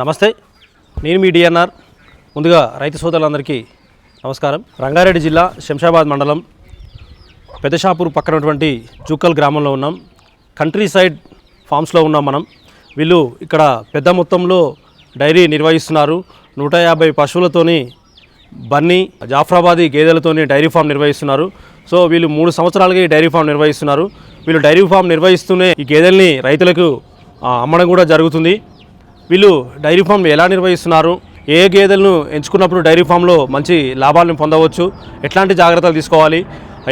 నమస్తే నేను మీ డిఎన్ఆర్ ముందుగా రైతు సోదరులందరికీ నమస్కారం. రంగారెడ్డి జిల్లా శంషాబాద్ మండలం పెద్దషాపూర్ పక్కనటువంటి ఉన్నటువంటి జూకల్ గ్రామంలో ఉన్నాం. కంట్రీ సైడ్ ఫామ్స్లో ఉన్నాం మనం. వీళ్ళు ఇక్కడ పెద్ద మొత్తంలో డైరీ నిర్వహిస్తున్నారు. నూట యాభై పశువులతోని బన్నీ జాఫ్రాబాదీ గేదెలతోని డైరీ ఫామ్ నిర్వహిస్తున్నారు. సో వీళ్ళు మూడు సంవత్సరాలుగా ఈ డైరీ ఫామ్ నిర్వహిస్తున్నారు. వీళ్ళు డైరీ ఫామ్ నిర్వహిస్తూనే ఈ గేదెల్ని రైతులకు అమ్మడం కూడా జరుగుతుంది. వీళ్ళు డైరీ ఫామ్ ఎలా నిర్వహిస్తున్నారు? ఏ గేదెలను ఎంచుకున్నప్పుడు డైరీ ఫామ్లో మంచి లాభాలను పొందవచ్చు? ఎట్లాంటి జాగ్రత్తలు తీసుకోవాలి?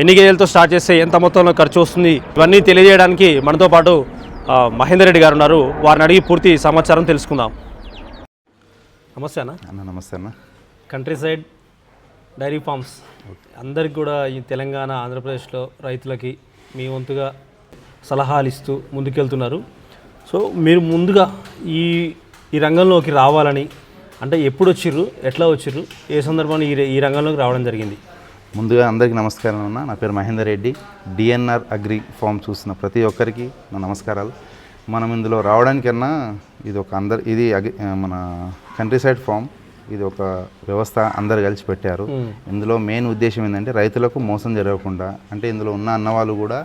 ఎన్ని గేదెలతో స్టార్ట్ చేస్తే ఎంత మొత్తంలో ఖర్చు వస్తుంది? ఇవన్నీ తెలియజేయడానికి మనతో పాటు మహేందర్ రెడ్డి గారు ఉన్నారు. వారిని అడిగి పూర్తి సమాచారం తెలుసుకుందాం. నమస్తే అన్న. అన్న నమస్తే అన్న. కంట్రీ సైడ్ డైరీ ఫార్మ్స్ అందరికి కూడా ఈ తెలంగాణ ఆంధ్రప్రదేశ్లో రైతులకి మీ వంతుగా సలహాలు ఇస్తూ ముందుకెళ్తున్నారు. సో మీరు ముందుగా ఈ ఈ రంగంలోకి రావాలని అంటే ఎప్పుడు వచ్చిర్రు? ఎట్లా వచ్చిర్రు? ఏ సందర్భంలో ఈ ఈ రంగంలోకి రావడం జరిగింది? ముందుగా అందరికీ నమస్కారం అన్న. నా పేరు Mahender Reddy. DNR agri farm చూసిన ప్రతి ఒక్కరికి నా నమస్కారాలు. మనం ఇందులో రావడానికన్నా ఇది ఒక అందరు ఇది మన కంట్రీ సైడ్ ఫామ్ ఇది ఒక వ్యవస్థ అందరు కలిసి పెట్టారు. ఇందులో మెయిన్ ఉద్దేశం ఏంటంటే రైతులకు మోసం జరగకుండా అంటే ఇందులో ఉన్న అన్నవాళ్ళు కూడా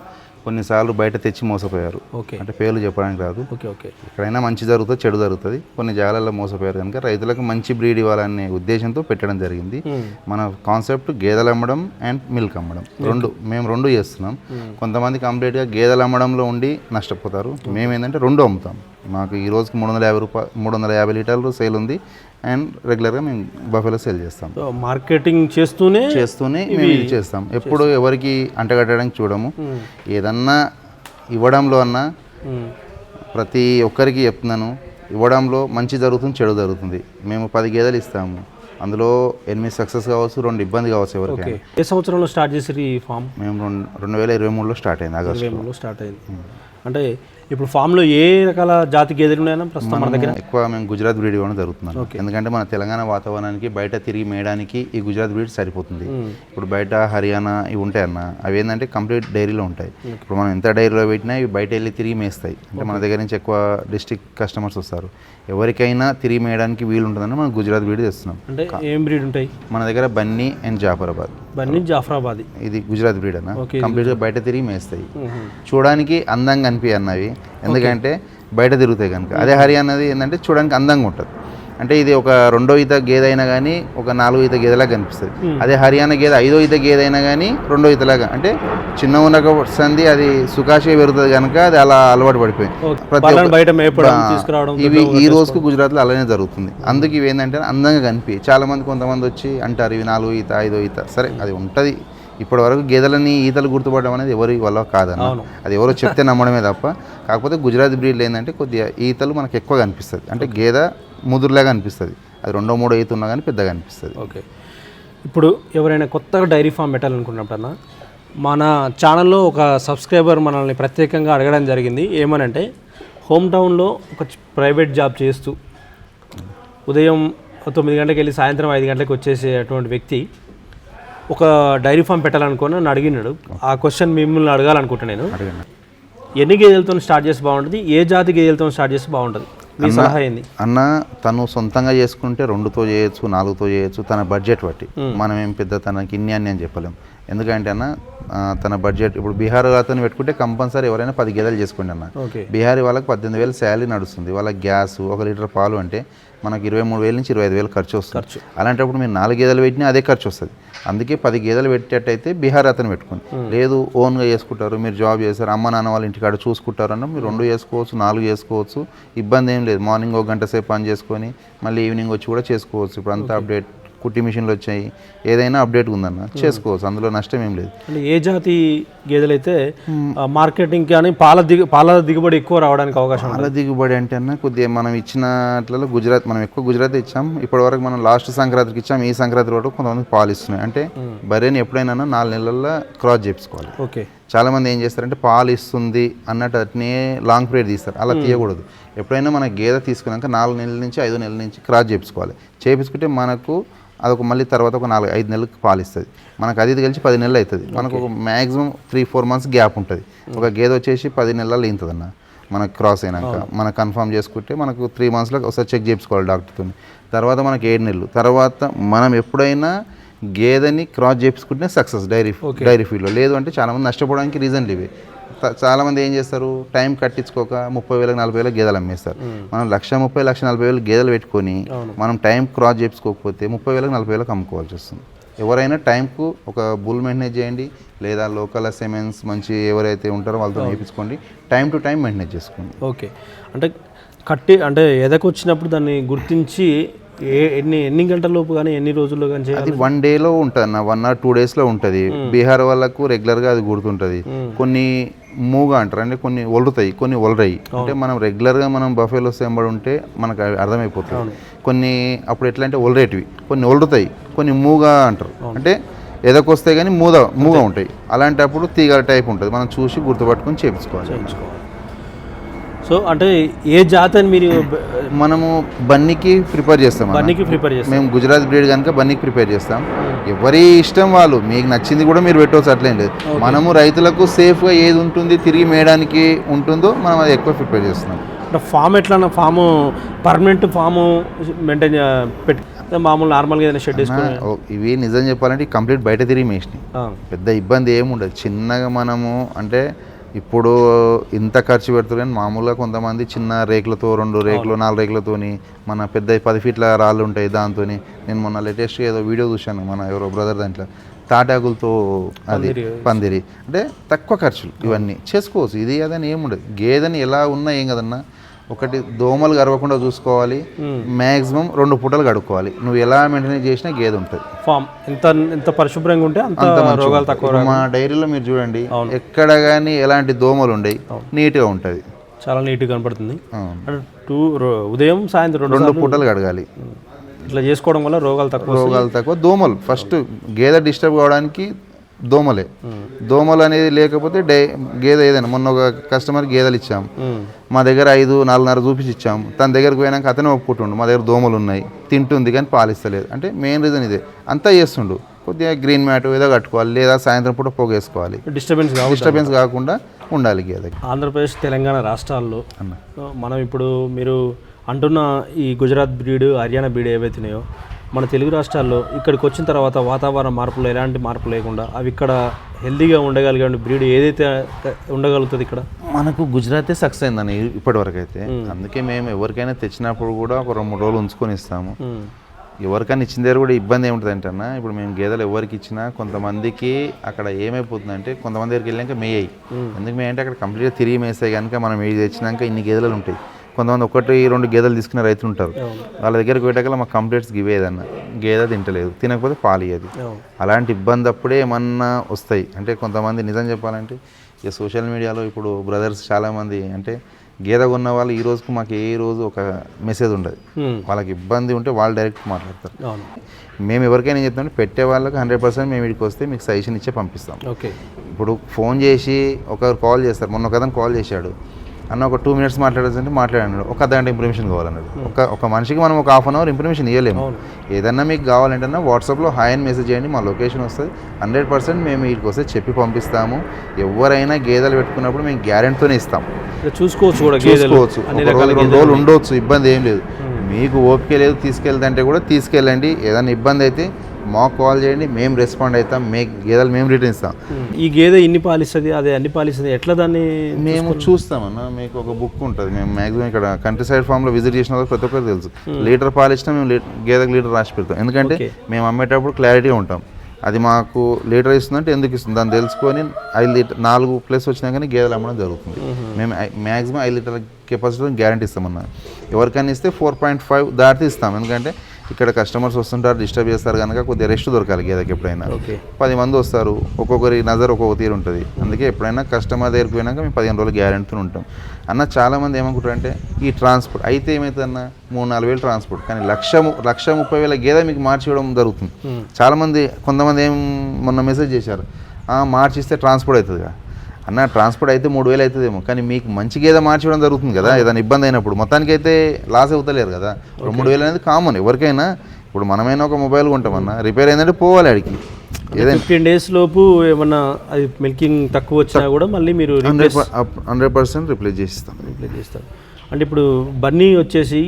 కొన్నిసార్లు బయట తెచ్చి మోసపోయారు. ఓకే. అంటే పేర్లు చెప్పడానికి రాదు. Okay okay. ఎక్కడైనా మంచి జరుగుతుంది చెడు జరుగుతుంది. కొన్ని జాగాలలో మోసపోయారు కనుక రైతులకు మంచి బ్రీడ్ ఇవ్వాలనే ఉద్దేశంతో పెట్టడం జరిగింది. మన కాన్సెప్ట్ గేదెలు అమ్మడం అండ్ మిల్క్ అమ్మడం. రెండు మేము రెండు చేస్తున్నాం. కొంతమంది కంప్లీట్గా గేదెలు అమ్మడంలో ఉండి నష్టపోతారు. మేము ఏంటంటే రెండు అమ్ముతాం. మాకు ఈ రోజుకి మూడు వందల యాభై రూపాయలు మూడు వందల యాభై లీటర్లు సేల్ ఉంది. అండ్ రెగ్యులర్గా మేము బఫెలో సేల్ చేస్తాం. మార్కెటింగ్ చేస్తూనే చేస్తూనే మేము ఇది చేస్తాం. ఎప్పుడు ఎవరికి అంటగట్టడానికి చూడము. ఏదన్నా ఇవ్వడంలో అన్నా మ్మ్. ప్రతి ఒక్కరికి చెప్తున్నాను. ఇవ్వడంలో మంచి జరుగుతుంది చెడు జరుగుతుంది. మేము పది గేదెలు ఇస్తాము. అందులో ఎనిమిది సక్సెస్ కావచ్చు రెండు ఇబ్బంది కావచ్చు ఓకే ఎవరికైనా ఏ సంవత్సరంలో స్టార్ట్ చేసారు ఈ ఫామ్ మేము రెండు రెండు వేల ఇరవై మూడులో స్టార్ట్ అయింది ఆగస్టు స్టార్ట్ అయింది. అంటే ఇప్పుడు ఫామ్లో ఏ రకాల జాతి గేదెలు ఉన్నాయన్నా ప్రస్తుతం మన దగ్గర? ఎక్కువ మేము గుజరాత్ బ్రీడ్ ఇవ్వడం జరుగుతున్నాను ఎందుకంటే మన తెలంగాణ వాతావరణానికి బయట తిరిగి మేయడానికి ఈ గుజరాత్ బ్రీడ్ సరిపోతుంది. ఇప్పుడు బయట హర్యానా ఇవి ఉంటాయి అన్న. అవి ఏంటంటే కంప్లీట్ డైరీలో ఉంటాయి. ఇప్పుడు మనం ఎంత డైరీలో పెట్టినా ఇవి బయట వెళ్ళి తిరిగి మేస్తాయి. అంటే మన దగ్గర నుంచి ఎక్కువ డిస్టిక్ కస్టమర్స్ వస్తారు. ఎవరికైనా తిరిగి మేయడానికి వీలు ఉంటుందని మనం గుజరాత్ బ్రీడ్ తెస్తున్నాం. అంటే ఏం బ్రీడ్ ఉంటాయి? మన దగ్గర బన్నీ అండ్ జాఫరాబాద్. బన్నీ జాఫరాబాద్. ఇది గుజరాత్ బ్రీడ్ అన్న. కంప్లీట్గా బయట తిరిగి మేస్తాయి. చూడడానికి అందంగా అనిపి అన్నవి. ఎందుకంటే బయట తిరుగుతాయి కనుక. అదే హర్యానాది ఏంటంటే చూడడానికి అందంగా ఉంటుంది. అంటే ఇది ఒక రెండో ఈత గేదె అయినా కానీ ఒక నాలుగో ఈత గేదెలాగా కనిపిస్తుంది. అదే హర్యానా గేదె ఐదో ఈత గేదె అయినా కానీ రెండో ఈతలాగా. అంటే చిన్న ఉన్న సంది అది సుకాశిగా పెరుగుతుంది కనుక అది అలా అలవాటు పడిపోయింది. ప్రతి ఇవి ఈ రోజుకు గుజరాత్లో అలానే జరుగుతుంది. అందుకు ఇవి ఏంటంటే అందంగా కనిపి చాలా మంది కొంతమంది వచ్చి అంటారు ఇవి నాలుగో ఈత ఐదో ఈత. సరే అది ఉంటుంది. ఇప్పటి వరకు గేదెలని ఈతలు గుర్తుపడడం అనేది ఎవరి వల్ల కాదన్న. అది ఎవరో చెప్తే నమ్మడమే తప్ప. కాకపోతే గుజరాత్ బ్రీడ్లు ఏంటంటే కొద్దిగా ఈతలు మనకు ఎక్కువ కనిపిస్తుంది. అంటే గేదె ముదురులాగా అనిపిస్తుంది. అది రెండో మూడో ఈత ఉన్నా కానీ పెద్దగా అనిపిస్తుంది. ఓకే. ఇప్పుడు ఎవరైనా కొత్తగా డైరీ ఫామ్ పెట్టాలనుకున్నప్పుడన్నా మన ఛానల్లో ఒక సబ్స్క్రైబర్ మనల్ని ప్రత్యేకంగా అడగడం జరిగింది. ఏమనంటే హోమ్ టౌన్లో ఒక ప్రైవేట్ జాబ్ చేస్తూ ఉదయం తొమ్మిది గంటలకు వెళ్ళి సాయంత్రం ఐదు గంటలకు వచ్చేసే అటువంటి వ్యక్తి ఒక డైరీ ఫామ్ పెట్టాలనుకుని నన్ను అడిగినాడు. ఆ క్వశ్చన్ మిమ్మల్ని అడగాలనుకుంటున్నా నేను. ఎన్ని గేదెలతో స్టార్ట్ చేస్తే బాగుంటుంది? ఏ జాతి గేదెలతో స్టార్ట్ చేస్తే బాగుంటుంది? అన్న తను సొంతంగా చేసుకుంటే రెండుతో చేయొచ్చు నాలుగుతో చేయొచ్చు తన బడ్జెట్ బట్టి. మనం ఏం పెద్ద తనకి ఇన్ని అని అని చెప్పలేం. ఎందుకంటే అన్న తన బడ్జెట్ ఇప్పుడు బీహార్ అతను పెట్టుకుంటే కంపల్సరీ ఎవరైనా పది గేదెలు చేసుకోండి అన్న. బీహారీ వాళ్ళకి పద్దెనిమిది వేలు శాలరీ నడుస్తుంది. వాళ్ళ గ్యాస్ ఒక లీటర్ పాలు అంటే మనకి ఇరవై మూడు వేల నుంచి ఇరవై ఐదు వేలు ఖర్చు వస్తుంది. అలాంటప్పుడు మీరు నాలుగు గేదెలు పెట్టినా అదే ఖర్చు వస్తుంది. అందుకే పది గేదెలు పెట్టేటట్టయితే బీహార్ అతను పెట్టుకోండి లేదు ఓన్గా చేసుకుంటారు మీరు జాబ్ చేస్తారు అమ్మ నాన్న వాళ్ళ ఇంటికాడ చూసుకుంటారు అన్న మీరు రెండు చేసుకోవచ్చు నాలుగు చేసుకోవచ్చు ఇబ్బంది ఏం లేదు. మార్నింగ్ ఒక గంట సేపు పని చేసుకొని మళ్ళీ ఈవినింగ్ వచ్చి కూడా చేసుకోవచ్చు. ఇప్పుడు అంతా అప్డేట్ కుట్టి మిషన్లు వచ్చాయి. ఏదైనా అప్డేట్ ఉందన్న. చేసుకోవచ్చు అందులో నష్టం ఏం లేదు. అంటే ఏ జాతి గేదెలైతే ఆ, మార్కెటింగ్ కానీ పాల దిగు పాల దిగుబడి ఎక్కువ రావడానికి అవకాశం పాల దిగుబడి అంటే అన్న కొద్దిగా మనం ఇచ్చినట్లలో గుజరాత్ మనం ఎక్కువ గుజరాత్ ఇచ్చాం. ఇప్పటి వరకు మనం లాస్ట్ సంక్రాంతికి ఇచ్చాం. ఈ సంక్రాంతి వరకు కొంతమంది పాలు ఇస్తున్నాయి. అంటే బర్రెని ఎప్పుడైనా నాలుగు నెలల్లో క్రాస్ చేపించుకోవాలి ఓకే. చాలా మంది ఏం చేస్తారంటే పాలు ఇస్తుంది అన్నట్టు అట్నే లాంగ్ పీరియడ్ తీస్తారు. అలా తీయకూడదు. ఎప్పుడైనా మన గేదె తీసుకున్నాక నాలుగు నెలల నుంచి ఐదు నెలల నుంచి క్రాస్ చేపించుకోవాలి చేపించుకుంటే మనకు అదొక మళ్ళీ తర్వాత ఒక నాలుగు ఐదు నెలలకు పాలు ఇస్తుంది మనకు అది ఇది కలిసి పది నెలలు అవుతుంది మనకు ఒక maximum three four months gap ఉంటుంది. ఒక గేదె వచ్చేసి పది నెలలు ఇంతుంది అన్న మనకు క్రాస్ అయినాక మనకు కన్ఫర్మ్ చేసుకుంటే మనకు త్రీ మంత్స్లో ఒకసారి చెక్ చేయించుకోవాలి డాక్టర్తో తర్వాత మనకి ఏడు నెలలు. తర్వాత మనం ఎప్పుడైనా గేదెని క్రాస్ చేయించుకుంటే సక్సెస్ డైరీ డైరీ ఫీల్డ్లో. లేదు అంటే చాలామంది నష్టపోవడానికి రీజన్లు ఇవి. చాలామంది ఏం చేస్తారు? టైం కట్టించుకోక ముప్పై వేలకు నలభై వేలకు గేదెలు అమ్మేస్తారు. మనం లక్ష ముప్పై లక్ష నలభై వేలు గేదెలు పెట్టుకొని మనం టైం క్రాస్ చేయించుకోకపోతే ముప్పై వేలకు నలభై వేలకు అమ్ముకోవాల్సి వస్తుంది. ఎవరైనా టైంకు ఒక బుల్ మెయింటైన్ చేయండి లేదా లోకల్ సెమెన్స్ మంచి ఎవరైతే ఉంటారో వాళ్ళతో వేయించుకోండి టైం టు టైం మెయింటైన్ చేసుకోండి. ఓకే. అంటే కట్టి అంటే ఎదకు వచ్చినప్పుడు దాన్ని గుర్తించి ఏ ఎన్ని ఎన్ని గంటల లోపు కానీ ఎన్ని రోజుల్లో కానీ అది వన్ డేలో ఉంటుంది అన్న వన్ ఆర్ టూ డేస్లో ఉంటుంది. బీహార్ వాళ్ళకు రెగ్యులర్గా అది గుర్తుంటుంది. కొన్ని మూగా అంటారు అంటే కొన్ని ఒలుతాయి కొన్ని ఒలరాయి. అంటే మనం రెగ్యులర్గా మనం బఫేలో ఎంబడి ఉంటే మనకు అవి అర్థమైపోతుంది. కొన్ని అప్పుడు ఎట్లా అంటే ఒలరేటివి కొన్ని ఒలుతాయి కొన్ని మూగా అంటారు. అంటే ఎదకొస్తే కానీ మూద మూగా ఉంటాయి. అలాంటప్పుడు తీగ టైప్ ఉంటుంది. మనం చూసి గుర్తుపట్టుకొని చేపించుకోవాలి సో అంటే ఏ జాతి అని మీరు మనము బన్నీకి ప్రిపేర్ చేస్తాం. బన్నీకి ప్రిపేర్ చేస్తారు మేము గుజరాత్ బ్రీడ్ కనుక బన్నీకి ప్రిపేర్ చేస్తాం. ఎవరి ఇష్టం వాళ్ళు మీకు నచ్చింది కూడా మీరు పెట్టవచ్చు అట్లేం లేదు. మనము రైతులకు సేఫ్గా ఏది ఉంటుంది తిరిగి మేయడానికి ఉంటుందో మనం అది ఎక్కువ ప్రిపేర్ చేస్తున్నాం. అంటే ఫామ్ ఎట్లా ఫాము పర్మనెంట్ ఫాము మెయింటైన్ పెట్టి మామూలు నార్మల్గా ఏదైనా షెడ్ వేసుకుని. ఓ, ఇవి నిజం చెప్పాలంటే కంప్లీట్ బయట తిరిగి మేసినాయి. పెద్ద ఇబ్బంది ఏముండదు. చిన్నగా మనము అంటే ఇప్పుడు ఇంత ఖర్చు పెడుతుంది కానీ మామూలుగా కొంతమంది చిన్న రేకులతో రెండు రేకులు నాలుగు రేకులతోని మన పెద్ద పది ఫీట్ల రాళ్ళు ఉంటాయి దాంతో నేను మొన్న లేటెస్ట్ ఏదో వీడియో చూశాను మన ఎవరో బ్రదర్ దాంట్లో. తాటాకులతో అది పందిరి. పందిరి. అంటే తక్కువ ఖర్చులు ఇవన్నీ. చేసుకోవచ్చు. ఇది అదని ఏముండదు. గేదెని ఎలా ఉన్నా ఏం కదన్నా ఒకటి దోమలు గరవకుండా చూసుకోవాలి. మ్యాక్సిమం రెండు పూటలు కడుక్కోవాలి నువ్వు ఎలా మెయింటైన్ చేసినా గేదె ఉంటుంది. ఫామ్. ఎంత ఎంత పరిశుభ్రంగా ఉంటే అంత రోగాలు తక్కువ మా డైరీలో మీరు చూడండి ఎక్కడ కానీ ఎలాంటి దోమలు ఉండయి నీట్గా ఉంటుంది. చాలా నీట్గా కనపడుతుంది. టూ ఉదయం సాయంత్రం రెండు పూటలు కడగాలి ఇట్లా చేసుకోవడం వల్ల రోగాలు తక్కువ. రోగాలు తక్కువ. దోమలు ఫస్ట్ గేదె డిస్టర్బ్ కావడానికి దోమలే. దోమలు అనేది లేకపోతే డే గేదె ఏదైనా మొన్న ఒక కస్టమర్ గేదెలు ఇచ్చాం. ఉమ్, మా దగ్గర ఐదు నాలుగున్నర చూపించి ఇచ్చాం. తన దగ్గరకు పోయినాక అతనే ఒప్పుకుంటుండు మా దగ్గర దోమలు ఉన్నాయి తింటుంది కానీ పాలిస్తలేదు. అంటే మెయిన్ రీజన్ ఇదే. అంతా చేస్తుండు. కొద్దిగా గ్రీన్ మ్యాట్ ఏదో కట్టుకోవాలి లేదా సాయంత్రం పూట పొగేసుకోవాలి. డిస్టర్బెన్స్ డిస్టర్బెన్స్ కాకుండా ఉండాలి గేదెకి. ఆంధ్రప్రదేశ్ తెలంగాణ రాష్ట్రాల్లో మనం ఇప్పుడు మీరు అంటున్న ఈ గుజరాత్ బ్రీడ్ హర్యానా బ్రీడ్ ఏవైతున్నాయో మన తెలుగు రాష్ట్రాల్లో ఇక్కడికి వచ్చిన తర్వాత వాతావరణ మార్పులు ఎలాంటి మార్పు లేకుండా అవి ఇక్కడ హెల్తీగా ఉండగలిగే బ్రీడ్ ఏదైతే ఉండగలుగుతుంది ఇక్కడ? మనకు గుజరాతే సక్సెస్ అయిందని ఇప్పటి వరకు అయితే అందుకే మేము ఎవరికైనా తెచ్చినప్పుడు కూడా ఒక రెండు మూడు రోజులు ఉంచుకొని ఇస్తాము. ఎవరికైనా ఇచ్చిన దగ్గర కూడా ఇబ్బంది ఏముంటుంది అంటే ఇప్పుడు మేము గేదెలు ఎవరికి ఇచ్చినా కొంతమందికి అక్కడ ఏమైపోతుందంటే కొంతమంది దగ్గరికి వెళ్ళాక మేయాయి. ఎందుకు మేయంటే అక్కడ కంప్లీట్గా తిరిగి మేసాయి కనుక మనం ఇది తెచ్చినాక ఇన్ని గేదెలు ఉంటాయి. కొంతమంది ఒకటి రెండు గేదెలు తీసుకునే రైతులు ఉంటారు. వాళ్ళ దగ్గరికి పోయేటాక మాకు కంప్లీట్స్ ఇవేదన్న గేదె తింటలేదు. తినకపోతే పాలు ఇయ్యదు. అలాంటి ఇబ్బంది అప్పుడే ఏమన్నా వస్తాయి. అంటే కొంతమంది నిజం చెప్పాలంటే ఇక సోషల్ మీడియాలో ఇప్పుడు బ్రదర్స్ చాలామంది అంటే గేదె కొన్న వాళ్ళు ఈ రోజుకు మాకు ఏ రోజు ఒక మెసేజ్ ఉండదు. వాళ్ళకి ఇబ్బంది ఉంటే వాళ్ళు డైరెక్ట్ మాట్లాడతారు. మేము ఎవరికైనా ఏం చెప్తామంటే పెట్టే వాళ్ళకి హండ్రెడ్ పర్సెంట్ మేము ఇక్కడికి వస్తే మీకు సజెషన్ ఇచ్చే పంపిస్తాం. ఓకే. ఇప్పుడు ఫోన్ చేసి ఒకరు కాల్ చేస్తారు. మొన్న ఒక అతను కాల్ చేశాడు. అన్న ఒక టూ మినిట్స్ మాట్లాడాల్సింటే మాట్లాడాడు ఒక అర్ధ గంట ఇన్ఫర్మేషన్ కావాలన్నాడు ఒక ఒక మనిషికి మనం ఒక హాఫ్ అన్ అవర్ ఇన్ఫర్మేషన్ ఇవ్వలేము. ఏదన్నా మీకు కావాలంటే వాట్సాప్లో హాయ్ అని మెసేజ్ చేయండి మా లొకేషన్ వస్తుంది. హండ్రెడ్ పర్సెంట్ మేము వీటికి వస్తే చెప్పి పంపిస్తాము. ఎవరైనా గేదెలు పెట్టుకున్నప్పుడు మేము గ్యారెంటీతోనే ఇస్తాం చూసుకోవచ్చు కూడా గేదెలు. చూసుకోవచ్చు. రెండు రోజులు ఉండవచ్చు ఇబ్బంది ఏం లేదు. మీకు ఓపిక లేదు తీసుకెళ్తుంటే కూడా తీసుకెళ్ళండి. ఏదైనా ఇబ్బంది అయితే మాకు కాల్ చేయండి మేము రెస్పాండ్ అవుతాం మీ గేదెలు మేము రిటర్న్ ఇస్తాం. ఈ గేదె ఇన్ని పాలిస్తుంది అదే అన్ని పాలిస్తుంది ఎట్లా దాన్ని మేము చూస్తామన్న మీకు ఒక బుక్ ఉంటుంది మేము మ్యాక్సిమం ఇక్కడ కంట్రీ సైడ్ ఫామ్లో విజిట్ చేసిన ప్రతి ఒక్కరు తెలుసు. లీటర్ పాలు ఇచ్చినా మేము గేదెకి లీటర్ రాసి పెడతాం. ఎందుకంటే. మేము అమ్మేటప్పుడు క్లారిటీగా ఉంటాం. అది మాకు లీటర్ ఇస్తుందంటే ఎందుకు ఇస్తుంది? దాన్ని తెలుసుకొని ఐదు లీటర్ నాలుగు ప్లస్ వచ్చినా కానీ గేదెలు అమ్మడం జరుగుతుంది. మేము మ్యాక్సిమం ఐదు లీటర్ల కెపాసిటీ గ్యారంటీ ఇస్తామన్నా ఎవరికైనా ఇస్తే ఫోర్ పాయింట్ ఫైవ్ దాటితే ఇస్తాం. ఎందుకంటే ఇక్కడ కస్టమర్స్ వస్తుంటారు డిస్టర్బ్ చేస్తారు కనుక కొద్దిగా రెస్ట్ దొరకాలి గేదెకి ఎప్పుడైనా. ఓకే. పది మంది వస్తారు ఒక్కొక్కరి నజర్ ఒక్కొక్క తీరు ఉంటుంది. అందుకే ఎప్పుడైనా కస్టమర్ దగ్గరికి పోయినాక మేము పదిహేను రోజులు గ్యారెంటీతో ఉంటాం. అన్న చాలామంది ఏమనుకుంటారు అంటే ఈ ట్రాన్స్పోర్ట్ అయితే ఏమవుతుంది అన్న మూడు నాలుగు వేలు ట్రాన్స్పోర్ట్ కానీ లక్ష లక్ష ముప్పై వేల గేదె మీకు మార్చి ఇవ్వడం జరుగుతుంది. చాలామంది కొంతమంది ఏం మొన్న మెసేజ్ చేశారు. "ఆ, మార్చి ఇస్తే ట్రాన్స్పోర్ట్ అవుతుందిగా. అన్న ట్రాన్స్పోర్ట్ అయితే మూడు వేలు అవుతుందేమో కానీ మీకు మంచి గేదె మార్చి ఇవ్వడం జరుగుతుంది కదా ఏదైనా ఇబ్బంది అయినప్పుడు. మొత్తానికి అయితే లాస్ అవుతలేరు కదా. మూడు వేలు అనేది కామన్ ఎవరికైనా. ఇప్పుడు మనమైనా ఒక మొబైల్ కొంటామన్నా రిపేర్ అయిందంటే పోవాలి ఏదైనా ఫిఫ్టీన్ డేస్ లోపు ఏమన్నా అది మిల్కింగ్ తక్కువ వచ్చినా కూడా మళ్ళీ మీరు హండ్రెడ్ పర్సెంట్ రిప్లేస్ చేసిస్తాం. రీప్లేస్ చేస్తారు. అంటే ఇప్పుడు బన్నీ వచ్చేసి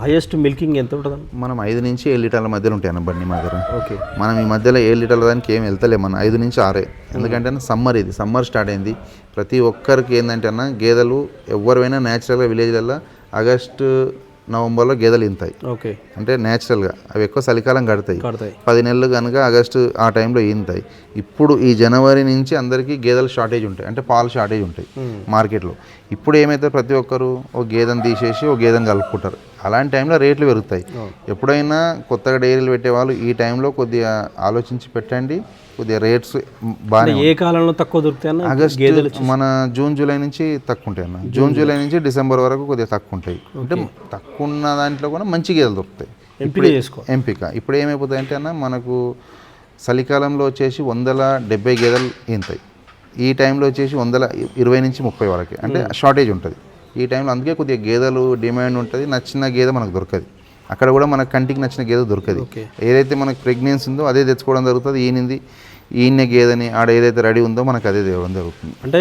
హైయెస్ట్ మిల్కింగ్ ఎంత ఉంటుంది? మనం ఐదు నుంచి ఏడు లీటర్ల మధ్యలో ఉంటాయి అన్న బండి మా దగ్గర. ఓకే. మనం ఈ మధ్యలో ఏడు లీటర్ల దానికి ఏం వెళ్తలే మన. ఐదు నుంచి ఆరే. ఎందుకంటే సమ్మర్ ఇది. సమ్మర్ స్టార్ట్ అయింది. ప్రతి ఒక్కరికి ఏంటంటే అన్న గేదెలు ఎవరైనా న్యాచురల్గా విలేజ్లలో ఆగస్టు నవంబర్లో గేదెలు ఇంతాయి. ఓకే. అంటే న్యాచురల్గా అవి ఎక్కువ చలికాలం కడతాయి. కడతాయి. పది నెలలు కనుక ఆగస్టు ఆ టైంలో ఈంతాయి ఇప్పుడు ఈ జనవరి నుంచి అందరికీ గేదెల షార్టేజ్ ఉంటాయి. అంటే పాలు షార్టేజ్ ఉంటాయి మార్కెట్లో. ఇప్పుడు ఏమైతే ప్రతి ఒక్కరు ఒక గేదెను తీసేసి ఒక గేదెను కలుపుకుంటారు. అలాంటి టైంలో రేట్లు పెరుగుతాయి. ఎప్పుడైనా కొత్తగా డైరీలు పెట్టేవాళ్ళు ఈ టైంలో కొద్దిగా ఆలోచించి పెట్టండి. కొద్దిగా రేట్స్ బాగానే ఏ కాలంలో తక్కువ దొరుకుతాయి ఆగస్ట్ మన జూన్ జూలై నుంచి తక్కువ ఉంటాయి అన్న. జూన్ జూలై నుంచి డిసెంబర్ వరకు కొద్దిగా తక్కువ ఉంటాయి అంటే తక్కువ ఉన్న దాంట్లో కూడా మంచి గేదెలు దొరుకుతాయి. ఎంపిక చేసుకో ఎంపిక. ఇప్పుడు ఏమైపోతాయి అంటే అన్న మనకు చలికాలంలో వచ్చేసి వందల డెబ్బై గేదెలు ఈంతాయి. ఈ టైంలో వచ్చేసి వందల ఇరవై నుంచి ముప్పై వరకు. అంటే షార్టేజ్ ఉంటుంది. ఈ టైంలో అందుకే కొద్దిగా గేదెలు డిమాండ్ ఉంటుంది నచ్చిన గేదె మనకు దొరకదు. అక్కడ కూడా మనకు కంటికి నచ్చిన గేదె దొరకదు. ఏదైతే మనకు ప్రెగ్నెన్సీ ఉందో అదే తెచ్చుకోవడం జరుగుతుంది. ఈయనింది ఈయన గేదెని ఆడ ఏదైతే రెడీ ఉందో మనకు అదే తేవడం జరుగుతుంది. అంటే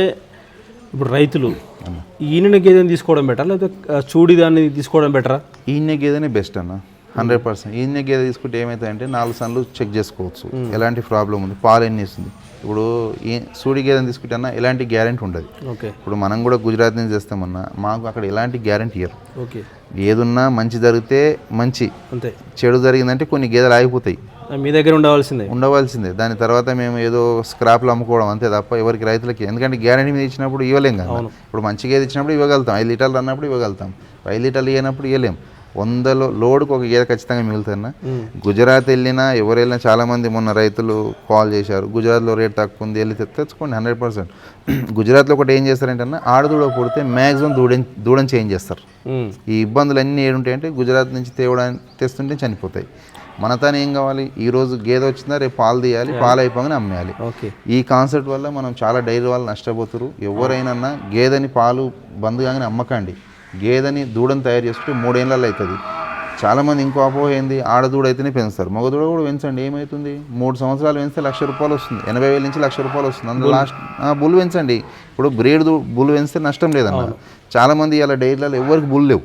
ఇప్పుడు రైతులు ఈయన గేదెని తీసుకోవడం బెటర్? లేకపోతే ఆ, చూడి దాన్ని తీసుకోవడం బెటరా? ఈయన గేదెనే బెస్ట్ అన్న. హండ్రెడ్ పర్సెంట్ ఈయన గేదె తీసుకుంటే ఏమవుతాయంటే నాలుగు సార్లు చెక్ చేసుకోవచ్చు. ఎలాంటి ప్రాబ్లం ఉంది? పాలు ఎన్ని ఇస్తుంది ఇప్పుడు ఈ సూడి గేదెని తీసుకుంటే అన్న ఎలాంటి గ్యారెంటీ ఉండదు. ఓకే. ఇప్పుడు మనం కూడా గుజరాత్ నుంచి చేస్తామన్నా మాకు అక్కడ ఎలాంటి గ్యారెంటీ ఇయ్యరు. ఓకే. ఏదున్నా మంచి జరిగితే మంచి. అంతే. చెడు జరిగిందంటే కొన్ని గేదెలు ఆగిపోతాయి. మీ దగ్గర ఉండవలసిందే. ఉండవలసిందే. దాని తర్వాత మేము ఏదో స్క్రాప్లు అమ్ముకోవడం అంతే తప్ప ఎవరికి రైతులకి ఎందుకంటే గ్యారంటీ మీద ఇచ్చినప్పుడు ఇవ్వలేం కదా. ఇప్పుడు మంచి గేదె ఇచ్చినప్పుడు ఇవ్వగలుగుతాం. ఐదు లీటర్లు అన్నప్పుడు ఇవ్వగలుగుతాం. ఐదు లీటర్లు ఇవ్వనప్పుడు ఇవ్వలేం వందలో లోడుకు ఒక గేదె ఖచ్చితంగా మిగులుతుందన్న. గుజరాత్ వెళ్ళినా ఎవరు వెళ్ళినా చాలామంది మొన్న రైతులు కాల్ చేశారు. గుజరాత్లో రేట్ తక్కువ ఉంది వెళ్ళి తెచ్చుకోండి హండ్రెడ్ పర్సెంట్. గుజరాత్లో ఒకటి ఏం చేస్తారంటే అన్న ఆడదూడ పుడితే మ్యాక్సిమం దూడని దూడని చేంజ్ చేస్తారు. ఈ ఇబ్బందులు అన్నీ ఏడుంటాయంటే గుజరాత్ నుంచి తేవడానికి తెస్తుంటే చనిపోతాయి. మన తాను ఏం కావాలి? ఈ రోజు గేదె వచ్చిందా రేపు పాలు తీయాలి పాలు అయిపోగానే అమ్మేయాలి. ఓకే ఈ కాన్సెప్ట్ వల్ల మనం చాలా డైరీ వాళ్ళు నష్టపోతున్నారు ఎవరైనా గేదెని పాలు బంద్ కాగానే అమ్మకండి. గేదెని దూడని తయారు చేసుకుంటే మూడేళ్ళలో అవుతుంది. చాలామంది ఇంకో అపోహ ఏంది? ఆడదూడ అయితేనే పెంచుతారు. మగదూడ కూడా పెంచండి. ఏమవుతుంది మూడు సంవత్సరాలు పెంచితే లక్ష రూపాయలు వస్తుంది. ఎనభై వేల నుంచి లక్ష రూపాయలు వస్తుంది. అందులో లాస్ట్ బుల్ పెంచండి. ఇప్పుడు బ్రేడ్ బుల్ పెంచితే నష్టం లేదన్న చాలామంది ఇలా డైరీలలో ఎవరికి బుల్ లేవు.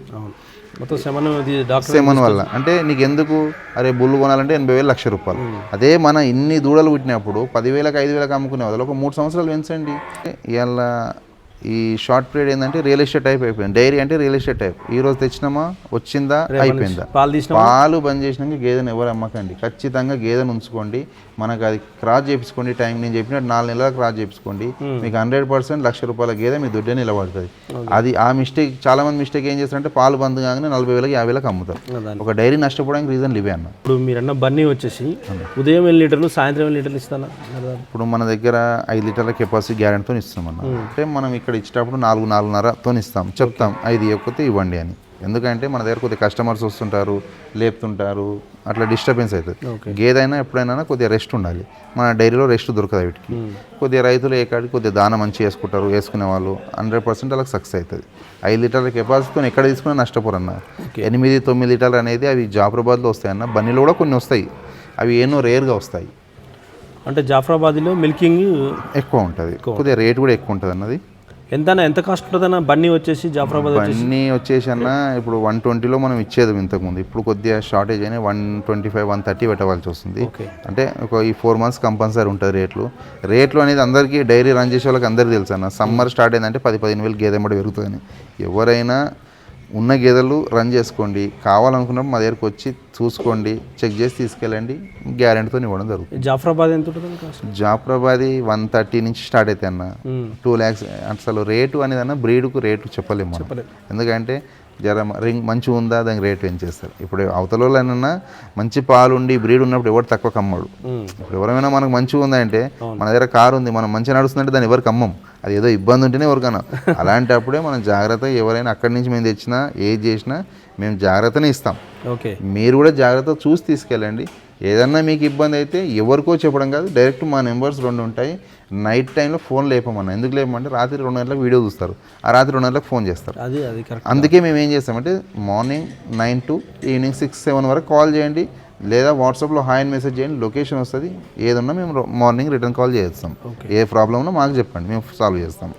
సెమన్ వల్ల. అంటే నీకు ఎందుకు? అరే బుల్లు కొనాలంటే ఎనభై వేలు లక్ష రూపాయలు. అదే మన ఇన్ని దూడలు పుట్టినప్పుడు పదివేలకు ఐదు వేలకు అమ్ముకునే వాళ్ళు ఒక మూడు సంవత్సరాలు పెంచండి. ఇవాళ ఈ షార్ట్ పీరియడ్ ఏంటంటే రియల్ ఎస్టేట్ టైప్ అయిపోయింది. డైరీ అంటే రియల్ ఎస్టేట్ టైప్. ఈ రోజు తెచ్చినామా? వచ్చిందా? అయిపోయిందా? పాలు బంద్ చేసినాక గేదెను ఎవరు అమ్మకండి? ఖచ్చితంగా గేదెను ఉంచుకోండి. మనకు అది క్రాస్ చేపించుకోండి టైం నేను చెప్పినట్టు నాలుగు నెలలకు క్రాస్ చేపించుకోండి మీకు హండ్రెడ్ పర్సెంట్ లక్ష రూపాయల గేదె మీ దుడ్డే నిలబడుతుంది. అది ఆ మిస్టేక్ చాలా మంది మిస్టేక్ ఏం చేస్తారంటే పాలు బంద్ కాగానే నలభై వేలకు యాభై వేలకు అమ్ముతారు. ఒక డైరీ నష్టపోవడానికి రీజన్ ఇవే అన్న. ఇప్పుడు మీరన్న బన్నీ వచ్చేసి ఉదయం ఎన్ని లీటర్లు సాయంత్రం ఎన్ని లీటర్లు ఇస్తానా? ఇప్పుడు మన దగ్గర ఐదు లీటర్ల కెపాసిటీ గ్యారెంటీతో ఇస్తున్నాం అన్న అంటే మనం ఇక్కడ ఇచ్చేటప్పుడు నాలుగు నాలుగున్నరతో ఇస్తాం. చెప్తాం ఐదు ఇవ్వకపోతే ఇవ్వండి అని. ఎందుకంటే మన దగ్గర కొద్దిగా కస్టమర్స్ వస్తుంటారు లేపుతుంటారు అట్లా డిస్టర్బెన్స్ అవుతుంది. గేదైనా ఎప్పుడైనా కొద్దిగా రెస్ట్ ఉండాలి. మన డైరీలో రెస్ట్ దొరకదు వీటికి. కొద్దిగా రైతులు ఏ కాడికి కొద్దిగా దాన మంచి వేసుకుంటారు వేసుకునే వాళ్ళు హండ్రెడ్ పర్సెంట్ వాళ్ళకి సక్సెస్ అవుతుంది. ఐదు లీటర్ల కెపాసిటీతో ఎక్కడ తీసుకున్నా నష్టపోరన్న. ఎనిమిది తొమ్మిది లీటర్లు అనేది అవి జాఫరాబాద్లో వస్తాయన్న. బన్నీలో కూడా కొన్ని వస్తాయి. అవి ఏనో రేర్గా వస్తాయి. అంటే జాఫరాబాద్లో మిల్కింగ్ ఎక్కువ ఉంటుంది. కొద్దిగా రేట్ కూడా ఎక్కువ ఉంటుంది అన్నది ఎంత ఎంత కాస్ట్ ఉంటుందన్న? బన్నీ వచ్చేసి జాఫరాబాద్ అన్నీ వచ్చేసి అన్న ఇప్పుడు వన్ ట్వంటీలో మనం ఇచ్చేది ఇంతకుముందు. ఇప్పుడు కొద్దిగా షార్టేజ్ అయినా one twenty five one thirty పెట్టవలసి వస్తుంది. అంటే ఒక ఈ ఫోర్ మంత్స్ కంపల్సరీ ఉంటుంది రేట్లు. రేట్లు అనేది అందరికీ డైరీ రన్ చేసే వాళ్ళకి అందరికీ తెలుసు అన్న సమ్మర్ స్టార్ట్ అయిందంటే పది పదిహేను వేలు గేదె మడి పెరుగుతుందని. ఎవరైనా ఉన్న గేదెలు రన్ చేసుకోండి. కావాలనుకున్నప్పుడు మా దగ్గరకు వచ్చి చూసుకోండి. చెక్ చేసి తీసుకెళ్ళండి. గ్యారెంటీతో ఇవ్వడం జరుగుతుంది. జాఫరాబాద్ ఎంత ఉంటుంది జాఫ్రాబాది వన్ థర్టీ నుంచి స్టార్ట్ అవుతాయి అన్న. టూ ల్యాక్స్ అసలు రేటు అనేది అన్న బ్రీడ్కు రేటు చెప్పలేము. ఎందుకంటే జర రింగ్ మంచిగా ఉందా దానికి రేట్ పెంచేస్తారు ఇప్పుడు అవతల వాళ్ళైనా మంచి పాలు ఉండి బ్రీడ్ ఉన్నప్పుడు ఎవరు తక్కువ కమ్మడు. ఇప్పుడు ఎవరైనా మనకు మంచిగా ఉందంటే మన దగ్గర కారు ఉంది మనం మంచిగా నడుస్తుందంటే దాన్ని ఎవరికి అమ్మం అది ఏదో ఇబ్బంది ఉంటేనే ఎవరికన్నా. అలాంటప్పుడే మనం జాగ్రత్త ఎవరైనా అక్కడి నుంచి మేము తెచ్చినా ఏది చేసినా మేము జాగ్రత్తనే ఇస్తాం. ఓకే. మీరు కూడా జాగ్రత్త చూసి తీసుకెళ్ళండి. ఏదన్నా మీకు ఇబ్బంది అయితే ఎవరికో చెప్పడం కాదు డైరెక్ట్ మా నెంబర్స్ రెండు ఉంటాయి. నైట్ టైంలో ఫోన్ లేపమన్నా. ఎందుకు లేపమంటే రాత్రి రెండు గంటలకు వీడియో చూస్తారు. ఆ రాత్రి రెండు గంటలకు ఫోన్ చేస్తారు. అది అది కరెక్ట్. అందుకే మేము ఏం చేస్తామంటే morning nine to evening six seven వరకు కాల్ చేయండి. లేదా వాట్సాప్లో హాయ్ అని మెసేజ్ చేయండి. లొకేషన్ వస్తుంది. ఏదన్నా మేము మార్నింగ్ రిటర్న్ కాల్ చేస్తాం. ఏ ప్రాబ్లం ఉన్నా మాకు చెప్పండి. మేము సాల్వ్ చేస్తాం.